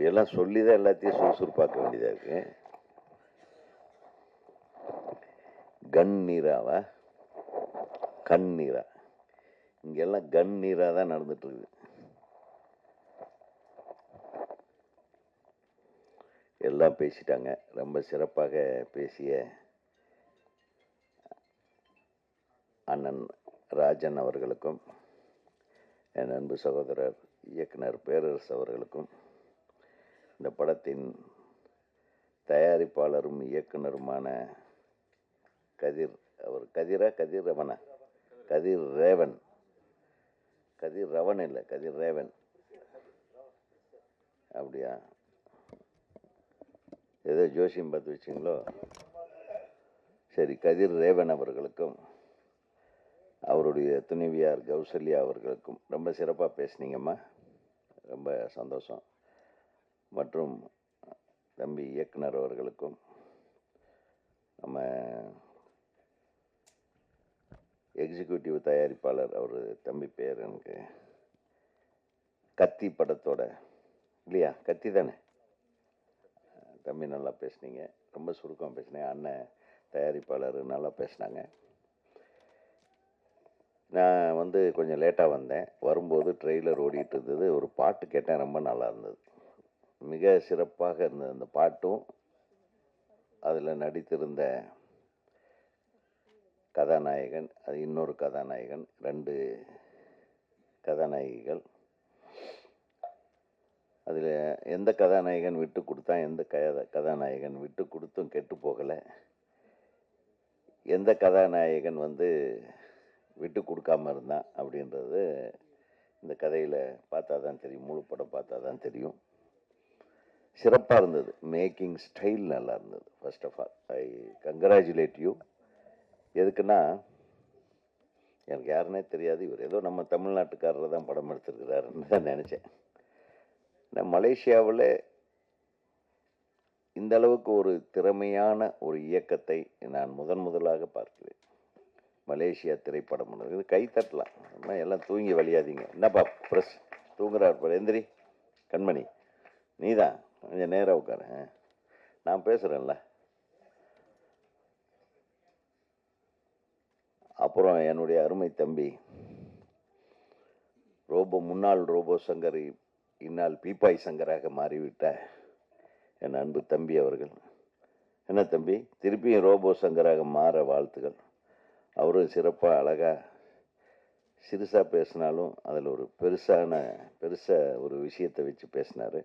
இப்படியெல்லாம் சொல்லி தான் எல்லாத்தையும் சுறுசுறுப்பாக்க வேண்டியதாக இருக்கு. கண்ணீராவா? கண்ணீரா. இங்கெல்லாம் கண்ணீரா தான் நடந்துட்டுருக்குது. எல்லாம் பேசிட்டாங்க. ரொம்ப சிறப்பாக பேசிய அண்ணன் ராஜன் அவர்களுக்கும் என் அன்பு சகோதரர் இயக்குனர் பேரரசு அவர்களுக்கும் இந்த படத்தின் தயாரிப்பாளரும் இயக்குனருமான கதிர் அவர் கதிரா கதிர் ரவனா கதிர் ரேவன். கதிர் ரவன் இல்லை கதிர் ரேவன். அப்படியா? ஏதோ ஜோசியம் பார்த்து வச்சிங்களோ? சரி கதிர் ரேவன் அவர்களுக்கும் அவருடைய துணைவியார் கௌசல்யா அவர்களுக்கும் ரொம்ப சிறப்பாக பேசுனீங்கம்மா. ரொம்ப சந்தோஷம். மற்றும் தம்பி இயக்குனர் அவர்களுக்கும் நம்ம எக்ஸிக்யூட்டிவ் தயாரிப்பாளர் அவர் தம்பி பேர் எனக்கு கத்தி படத்தோட இல்லையா? கத்தி தானே? தம்பி நல்லா பேசுனீங்க. ரொம்ப சுருக்கம் பேசுனீங்க. அண்ணன் தயாரிப்பாளர் நல்லா பேசினாங்க. நான் வந்து கொஞ்சம் லேட்டாக வந்தேன். வரும்போது ட்ரெய்லர் ஓடிட்டு இருந்தது. ஒரு பாட்டு கேட்டேன். ரொம்ப நல்லா இருந்தது. மிக சிறப்பாக இருந்த அந்த பாட்டும் அதில் நடித்திருந்த கதாநாயகன் அது இன்னொரு கதாநாயகன் ரெண்டு கதாநாயகிகள். அதில் எந்த கதாநாயகன் விட்டு கொடுத்தா எந்த கதை கதாநாயகன் விட்டு கொடுத்தும் கெட்டு போகலை. எந்த கதாநாயகன் வந்து விட்டு கொடுக்காம இருந்தான் அப்படின்றது இந்த கதையில் பார்த்தா தான் தெரியும் முழு படம் பார்த்தா தான் தெரியும். சிறப்பாக இருந்தது. மேக்கிங் ஸ்டைல் நல்லா இருந்தது first of all I congratulate you எதுக்குன்னா எனக்கு யாருன்னே தெரியாது. இவர் ஏதோ நம்ம தமிழ்நாட்டுக்காரர் தான் படம் எடுத்திருக்கிறாருன்னு தான் நினச்சேன். நான் மலேசியாவில் இந்த அளவுக்கு ஒரு திறமையான ஒரு இயக்கத்தை நான் முதன் முதலாக பார்க்கிறேன். மலேசியா திரைப்படம் இது கை தட்டலாம். எல்லாம் தூங்கி வழியாதீங்க. என்னப்பா ப்ரெஸ் தூங்குறார் எந்திரி. கண்மணி. நீதான். கொஞ்சம் நேராக உட்கார. நான் பேசுகிறேன்ல அப்புறம் என்னுடைய அருமை தம்பி ரோபோ முன்னாள் ரோபோ சங்கர் இந்நாள் பீப்பாய் சங்கராக மாறிவிட்ட என் அன்பு தம்பி அவர்கள். என்ன தம்பி? திருப்பியும் ரோபோ சங்கராக மாற வாழ்த்துகள். அவரும் சிறப்பாக அழகாக சிறுசாக பேசினாலும் அதில் ஒரு பெருசான பெருசாக ஒரு விஷயத்தை வச்சு பேசினார்.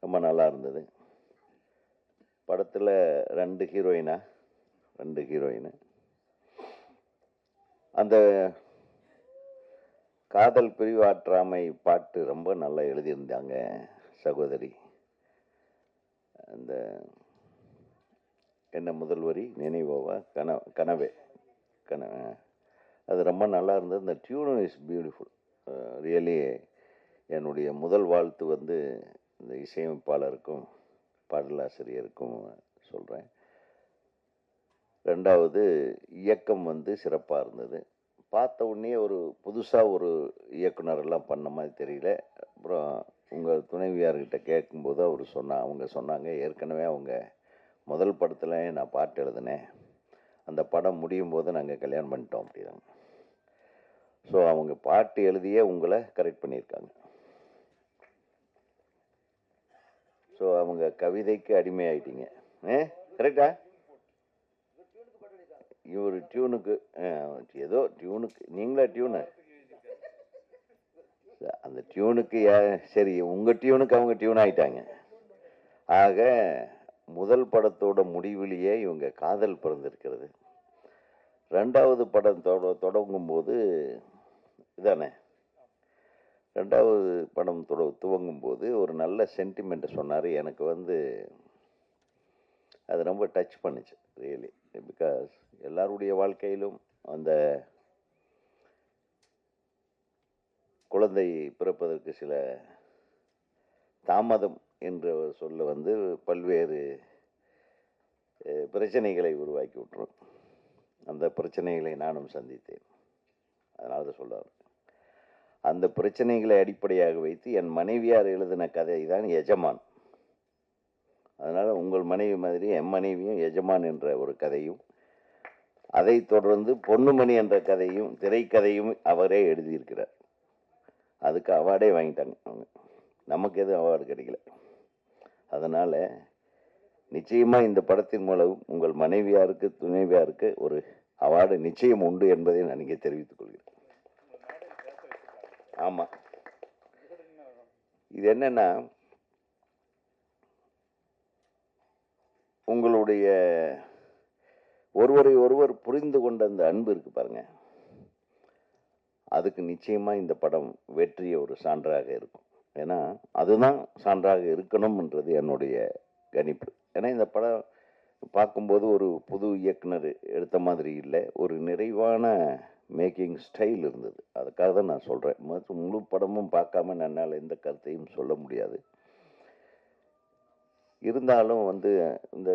ரொம்ப நல்லா இருந்தது. படத்தில் ரெண்டு ஹீரோயினா? ரெண்டு ஹீரோயினு. அந்த காதல் பிரிவாற்றாமை பாட்டு ரொம்ப நல்லா எழுதியிருந்தாங்க சகோதரி. அந்த என்ன முதல் வரி? நினைவோவா? கன கனவே. கனவ அது ரொம்ப நல்லா இருந்தது. இந்த டியூனும் இஸ் பியூட்டிஃபுல் ரியலி என்னுடைய முதல் வாழ்த்து வந்து இந்த இசையமைப்பாளருக்கும் பாடலாசிரியருக்கும் சொல்கிறேன் ரெண்டாவது இயக்கம் வந்து சிறப்பாக இருந்தது. பார்த்த உடனே ஒரு புதுசாக ஒரு இயக்குனர் எல்லாம் பண்ண மாதிரி தெரியல. அப்புறம் உங்கள் துணைவியார்கிட்ட கேட்கும்போது அவர் சொன்னா அவங்க சொன்னாங்க ஏற்கனவே அவங்க முதல் படத்தில் நான் பாட்டு எழுதினேன். அந்த படம் முடியும் போது நாங்கள் கல்யாணம் பண்ணிட்டோம் அப்படிதாங்க ஸோ அவங்க பாட்டு எழுதியே உங்களை கரெக்ட் பண்ணியிருக்காங்க. ஸோ அவங்க கவிதைக்கு அடிமையாயிட்டீங்க. ஏ கரெக்டா இவர் டியூனுக்கு ஏதோ டியூனுக்கு நீங்களா டியூனு அந்த டியூனுக்கு சரி உங்கள் டியூனுக்கு அவங்க டியூன் ஆகிட்டாங்க ஆக முதல் படத்தோட முடிவிலேயே இவங்க காதல் பிறந்திருக்கிறது. ரெண்டாவது படம் தொட தொடங்கும் போது இதானே? ரெண்டாவது படம் தொட துவங்கும் போது ஒரு நல்ல சென்டிமெண்ட்டை சொன்னார். எனக்கு வந்து அது ரொம்ப டச் பண்ணுச்சு ரியலி பிகாஸ் எல்லாருடைய வாழ்க்கையிலும் அந்த குழந்தை பிறப்பதற்கு சில தாமதம் என்ற சொல்ல வந்து பல்வேறு பிரச்சனைகளை உருவாக்கி விட்டுரும். அந்த பிரச்சனைகளை நானும் சந்தித்தேன். அதனால் தான் சொல்ல அந்த பிரச்சனைகளை அடிப்படையாக வைத்து என் மனைவியார் எழுதின கதை தான் எஜமான். அதனால் உங்கள் மனைவி மாதிரி என் மனைவியும் எஜமான் என்ற ஒரு கதையும் அதைத் தொடர்ந்து பொன்னுமணி என்ற கதையும் திரைக்கதையும் அவரே எழுதியிருக்கிறார். அதுக்கு அவார்டே வாங்கிட்டாங்க அவங்க. நமக்கு எதுவும் அவார்டு கிடைக்கல. அதனால் நிச்சயமாக இந்த படத்தின் மூலம் உங்கள் மனைவியாருக்கு துணைவியாருக்கு ஒரு அவார்டு நிச்சயம் உண்டு என்பதை நான் இங்கே தெரிவித்துக் கொள்கிறேன். ஆமாம் இது என்னென்னா உங்களுடைய ஒருவரை ஒருவர் புரிந்து கொண்ட அந்த அன்பு இருக்கு பாருங்க. அதுக்கு நிச்சயமாக இந்த படம் வெற்றிய ஒரு சான்றாக இருக்கும். ஏன்னா அதுதான் சான்றாக இருக்கணும்ன்றது என்னுடைய கணிப்பு. ஏன்னா இந்த படம் பார்க்கும்போது ஒரு புது இயக்குனர் எடுத்த மாதிரி இல்லை. ஒரு நிறைவான மேக்கிங் ஸ்டைல் இருந்தது. அதுக்காக தான் நான் சொல்கிறேன் மற்றும் முழு படமும் பார்க்காம என்னால் எந்த கருத்தையும் சொல்ல முடியாது. இருந்தாலும் வந்து இந்த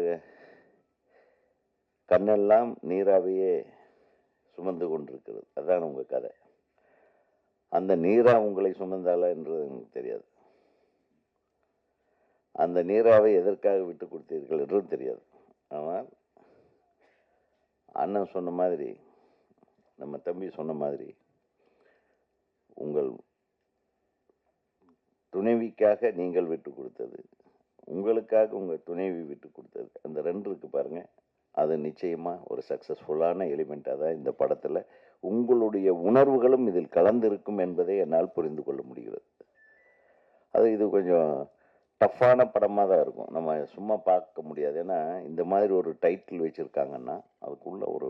கண்ணெல்லாம் நீராவையே சுமந்து கொண்டிருக்கிறது. அதான் உங்கள் கதை. அந்த நீரா உங்களை சுமந்தாளா என்றது எனக்கு தெரியாது. அந்த நீராவை எதற்காக விட்டு கொடுத்தீர்கள் என்றும் தெரியாது. ஆனால் அண்ணன் சொன்ன மாதிரி நம்ம தம்பி சொன்ன மாதிரி உங்கள் துணைவிக்காக நீங்கள் விட்டு கொடுத்தது உங்களுக்காக உங்கள் துணைவி விட்டு கொடுத்தது அந்த ரெண்டு இருக்குது பாருங்க. அது நிச்சயமாக ஒரு சக்சஸ்ஃபுல்லான எலிமெண்ட்டாக தான் இந்த படத்தில் உங்களுடைய உணர்வுகளும் இதில் கலந்திருக்கும் என்பதை என்னால் புரிந்து கொள்ள முடிகிறது. அது இது கொஞ்சம் டஃப்பான படமாக தான் இருக்கும். நம்ம சும்மா பார்க்க முடியாது. ஏன்னா இந்த மாதிரி ஒரு டைட்டில் வச்சுருக்காங்கன்னா அதுக்குள்ள ஒரு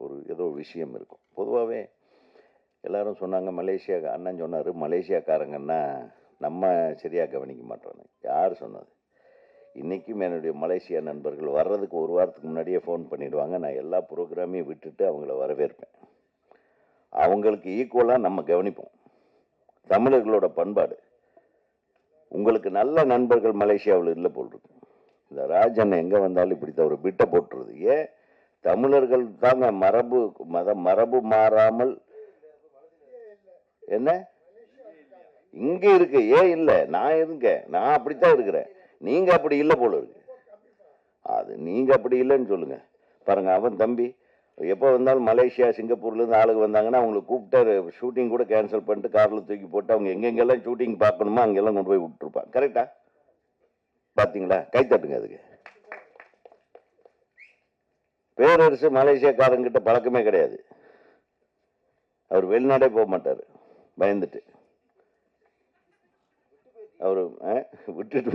ஒரு ஏதோ விஷயம் இருக்கும். பொதுவாகவே எல்லாரும் சொன்னாங்க மலேசியா அண்ணன் சொன்னார் மலேசியாக்காரங்கன்னா நம்ம சரியாக கவனிக்க மாட்டோன்னு. யார் சொன்னது? இன்றைக்கும் என்னுடைய மலேசியா நண்பர்கள் வர்றதுக்கு ஒரு வாரத்துக்கு முன்னாடியே ஃபோன் பண்ணிவிடுவாங்க நான் எல்லா ப்ரோக்ராமையும் விட்டுட்டு அவங்கள வரவேற்பேன். அவங்களுக்கு ஈக்குவலாக நம்ம கவனிப்போம். தமிழர்களோட பண்பாடு. உங்களுக்கு நல்ல நண்பர்கள் மலேசியாவில் இல்லை போல் இருக்கும் இந்த ராஜன் எங்கே வந்தாலும் இப்படி ஒரு பிட்டை போட்டுருது. ஏன்? தமிழர்கள் தாங்க மரபு மத மரபு மாறாமல். என்ன? இங்க இருக்கு. ஏன் இல்லை? நான் இருங்க. நான் அப்படித்தான் இருக்கிறேன். நீங்க அப்படி இல்லை போல இருக்கு. அது நீங்க அப்படி இல்லைன்னு சொல்லுங்க. பாருங்க அவன் தம்பி. எப்போ வந்தாலும் மலேசியா சிங்கப்பூர்ல இருந்து ஆளுங்க வந்தாங்கன்னா அவங்களுக்கு கூப்பிட்டு ஷூட்டிங் கூட கேன்சல் பண்ணிட்டு கார்ல தூக்கி போட்டு அவங்க எங்கெங்கெல்லாம் ஷூட்டிங் பார்க்கணுமோ அங்கெல்லாம் கொண்டு போய் விட்டுருப்பான். கரெக்டா பாத்தீங்களா? கை தட்டுங்க அதுக்கு. பேரரசு மலேசியாக்காரங்கிட்ட பழக்கமே கிடையாது. அவர் வெளிநாடே போக மாட்டார். பயந்துட்டு. அவர் விட்டுட்டு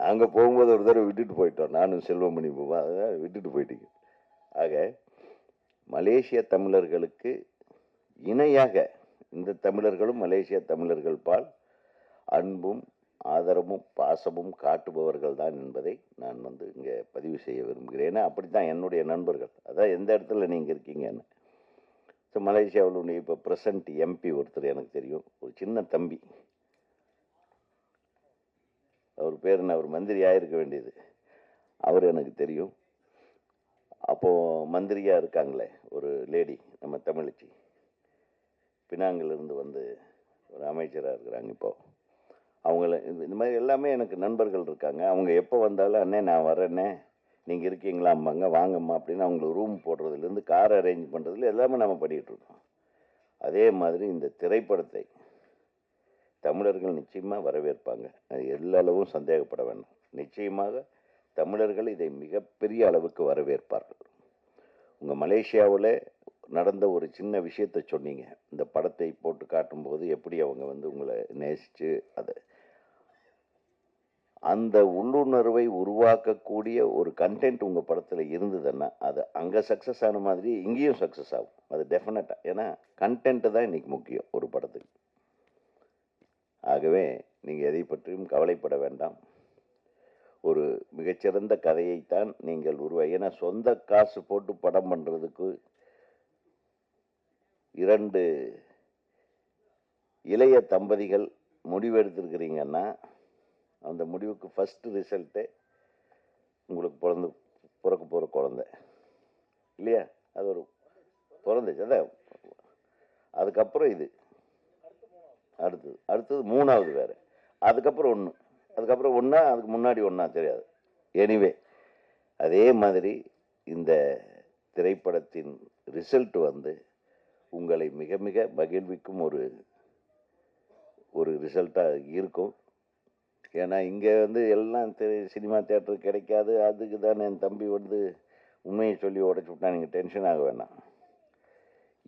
நாங்கள் போகும்போது ஒரு தடவை விட்டுட்டு போயிட்டோம். நானும் செல்வமணி போவோம் அதான் விட்டுட்டு போயிட்டீங்க. ஆக மலேசிய தமிழர்களுக்கு இணையாக இந்த தமிழர்களும் மலேசிய தமிழர்கள் பால் அன்பும் ஆதரவும் பாசமும் காட்டுபவர்கள் தான் என்பதை நான் வந்து இங்கே பதிவு செய்ய விரும்புகிறேன். ஏன்னா அப்படி தான் என்னுடைய நண்பர்கள். அதான் எந்த இடத்துல நீங்கள் இருக்கீங்கன்னு. ஸோ மலேசியாவில் இப்போ ப்ரெசண்ட் எம்பி ஒருத்தர் எனக்கு தெரியும். ஒரு சின்ன தம்பி. அவர் பேர் என்ன? அவர் மந்திரியாக இருக்க வேண்டியது. அவர் எனக்கு தெரியும். அப்போது மந்திரியாக இருக்காங்களே ஒரு லேடி நம்ம தமிழச்சி. பினாங்கிலிருந்து வந்து ஒரு அமைச்சராக இருக்கிறாங்க இப்போது அவங்கள இந்த மாதிரி எல்லாமே எனக்கு நண்பர்கள் இருக்காங்க. அவங்க எப்போ வந்தாலும் அண்ணே நான் வரேன்னே நீங்கள் இருக்கீங்களாம்பாங்க வாங்கம்மா அப்படின்னு அவங்களுக்கு ரூம் போடுறதுலேருந்து கார் அரேஞ்ச் பண்ணுறதுல எல்லாமே நம்ம பண்ணிகிட்ருக்கோம் அதே மாதிரி இந்த திரைப்படத்தை தமிழர்கள் நிச்சயமாக வரவேற்பாங்க. அது எல்லா அளவும் சந்தேகப்பட வேண்டாம். நிச்சயமாக தமிழர்கள் இதை மிகப்பெரிய அளவுக்கு வரவேற்பார்கள். உங்கள் மலேசியாவில் நடந்த ஒரு சின்ன விஷயத்தை சொன்னீங்க. இந்த படத்தை போட்டு காட்டும்போது எப்படி அவங்க வந்து உங்களை நேசித்து அதை. அந்த உள்ளுணர்வை உருவாக்கக்கூடிய ஒரு கண்டென்ட் உங்கள் படத்தில் இருந்ததுன்னா அது அங்கே சக்ஸஸ் ஆன மாதிரி இங்கேயும் சக்ஸஸ் ஆகும். அது டெஃபினட்டாக ஏன்னா கண்டென்ட்டு தான் இன்றைக்கி முக்கியம் ஒரு படத்துக்கு. ஆகவே நீங்கள் எதை பற்றியும் கவலைப்பட வேண்டாம். ஒரு மிகச்சிறந்த கதையைத்தான் நீங்கள் உருவா ஏன்னா சொந்த காசு போட்டு படம் பண்ணுறதுக்கு இரண்டு இளைய தம்பதிகள் முடிவெடுத்திருக்கிறீங்கன்னா அந்த முடிவுக்கு ஃபஸ்ட்டு ரிசல்ட்டே உங்களுக்கு பிறந்து பிறக்க போகிற குழந்தை. இல்லையா? அது ஒரு பிறந்துச்சு. அதான். அதுக்கப்புறம் இது. அடுத்தது. அடுத்தது மூணாவது வேறு. அதுக்கப்புறம் ஒன்று அதுக்கப்புறம் ஒன்றா அதுக்கு முன்னாடி ஒன்றா தெரியாது. எனிவே அதே மாதிரி இந்த திரைப்படத்தின் ரிசல்ட் வந்து உங்களை மிக மிக மகிழ்விக்கும் ஒரு ஒரு ரிசல்ட்டாக இருக்கும். ஏன்னா இங்கே வந்து எல்லாம் சினிமா தேட்டர் கிடைக்காது அதுக்கு தான் என் தம்பி வந்து உண்மையை சொல்லி உடச்சி விட்டா நீங்கள் டென்ஷன் ஆக வேணாம்.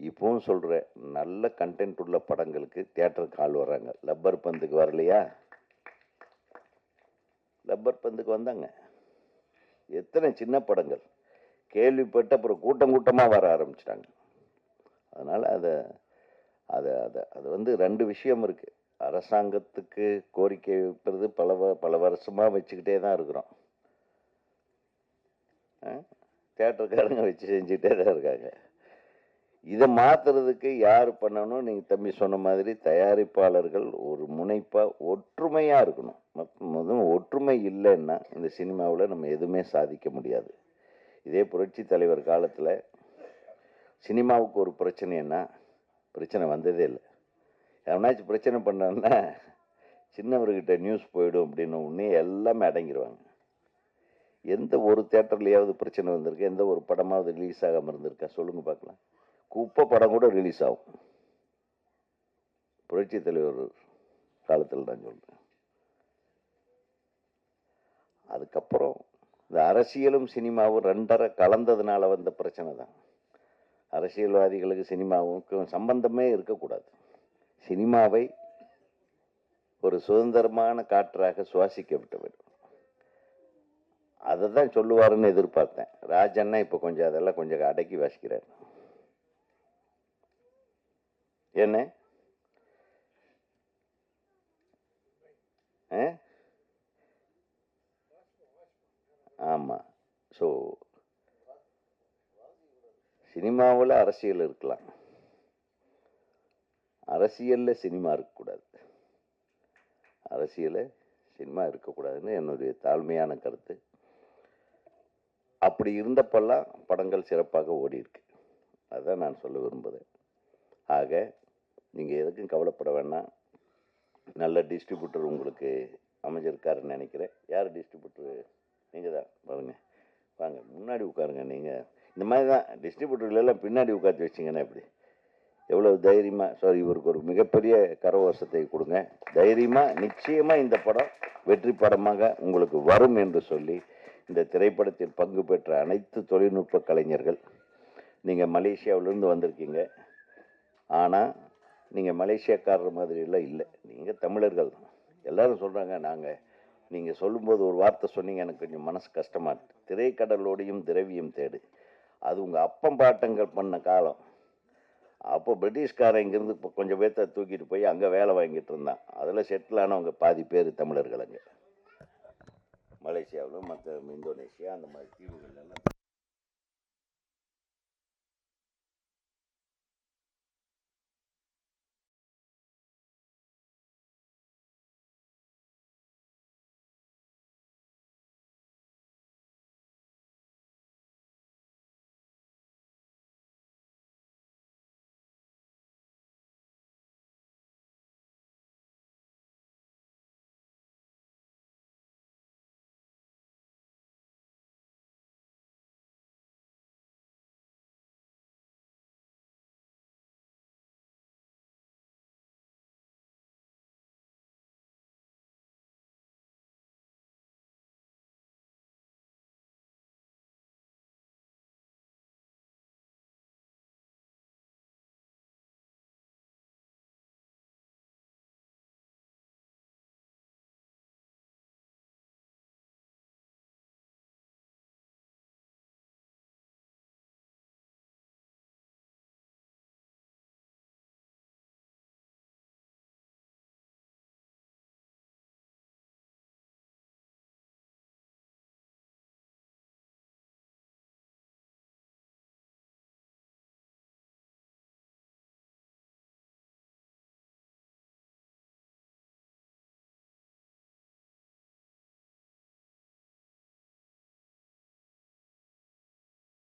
இப்போவும் சொல்கிறேன் நல்ல கண்டென்ட் உள்ள படங்களுக்கு தேட்டருக்கு ஆள் வர்றாங்க. லப்பர் பந்துக்கு வரலையா? லப்பர் பந்துக்கு வந்தாங்க. எத்தனை சின்ன படங்கள். கேள்விப்பட்டு அப்புறம் கூட்டம் கூட்டமாக வர ஆரம்பிச்சிட்டாங்க. அதனால் அதை அதை அதை அது வந்து ரெண்டு விஷயம் இருக்குது அரசாங்கத்துக்கு கோரிக்கை வைப்பது பல வ- பல வருஷமாக வச்சுக்கிட்டே தான் இருக்கிறோம். தேட்டருக்காரங்க வச்சு செஞ்சுக்கிட்டே தான் இருக்காங்க. இதை மாற்றுறதுக்கு யார் பண்ணணும்? நீங்கள் தம்பி சொன்ன மாதிரி தயாரிப்பாளர்கள் ஒரு முனைப்பாக ஒற்றுமையாக இருக்கணும். மொத்த- ஒற்றுமை இல்லைன்னா இந்த சினிமாவில் நம்ம எதுவுமே சாதிக்க முடியாது. இதே புரட்சி தலைவர் காலத்தில் சினிமாவுக்கு ஒரு பிரச்சனைன்னா பிரச்சனை வந்ததே இல்லை. எவனாச்சும் பிரச்சனை பண்ணோன்னா சின்னவர்கிட்ட நியூஸ் போயிடும் அப்படின்னு உடனே எல்லாமே அடங்கிடுவாங்க எந்த ஒரு தேட்டர்லையாவது பிரச்சனை வந்திருக்கு? எந்த ஒரு படமாவது ரிலீஸ் ஆகாமல் இருந்திருக்கா? சொல்லுங்கள் பார்க்கலாம். குப்பை படம் கூட ரிலீஸ் ஆகும். புரட்சி தலைவர் காலத்தில் தான் சொல்கிறேன் அதுக்கப்புறம் இந்த அரசியலும் சினிமாவும் ரெண்டரை கலந்ததுனால வந்த பிரச்சனை தான். அரசியல்வாதிகளுக்கு சினிமாவுக்கும் சம்பந்தமே இருக்கக்கூடாது. சினிமாவை ஒரு சுதந்திரமான காற்றாக சுவாசிக்க விட்டு வேண்டும். அதை தான் சொல்லுவாருன்னு எதிர்பார்த்தேன். ராஜன்னா இப்போ கொஞ்சம் அதெல்லாம் கொஞ்சம் அடக்கி வாசிக்கிறார். என்ன? ஆமாம் ஸோ சினிமாவில் அரசியல் இருக்கலாம். அரசியலில் சினிமா இருக்கக்கூடாது. அரசியலில் சினிமா இருக்கக்கூடாதுன்னு என்னுடைய தாழ்மையான கருத்து. அப்படி இருந்தப்பெல்லாம் படங்கள் சிறப்பாக ஓடி இருக்கு அதுதான் நான் சொல்ல விரும்புகிறேன் ஆக நீங்கள் எதுக்கும் கவலைப்பட வேண்டாம். நல்ல டிஸ்ட்ரிபியூட்டர் உங்களுக்கு அமைஞ்சிருக்காருன்னு நினைக்கிறேன். யார் டிஸ்ட்ரிபியூட்டர் நீங்கள் தான் பாருங்கள் வாங்க. முன்னாடி உட்காருங்க. நீங்கள் இந்த மாதிரி தான் டிஸ்ட்ரிபியூட்டர்லாம் பின்னாடி உட்காந்து வச்சிங்கன்னா எப்படி? எவ்வளோ தைரியமாக சாரி இவருக்கு ஒரு மிகப்பெரிய கரவசத்தை கொடுங்க. தைரியமாக நிச்சயமாக இந்த படம் வெற்றி படமாக உங்களுக்கு வரும் என்று சொல்லி இந்த திரைப்படத்தில் பங்கு பெற்ற அனைத்து தொழில்நுட்ப கலைஞர்கள் நீங்கள் மலேசியாவிலேருந்து வந்திருக்கீங்க. ஆனால் நீங்கள் மலேசியாக்காரர் மாதிரியெல்லாம் இல்லை. நீங்கள் தமிழர்கள் தான். சொல்கிறாங்க நாங்கள் நீங்கள் சொல்லும்போது ஒரு வார்த்தை சொன்னீங்க எனக்கு கொஞ்சம் மனசு கஷ்டமாக இருக்குது திரைக்கடலோடையும் திரவியம் தேடு. அது உங்கள் அப்பம் பாட்டங்கள் பண்ண காலம். அப்போ பிரிட்டிஷ்காரன் இங்கேருந்து இப்போ கொஞ்சம் பேர்த்த தூக்கிட்டு போய் அங்கே வேலை வாங்கிட்டு இருந்தான். அதில் செட்டில் ஆனவங்க பாதி பேர் தமிழர்கள் அங்கே மலேசியாவிலும் மற்ற இந்தோனேஷியா அந்த மாதிரி தீவுகள் எல்லாம்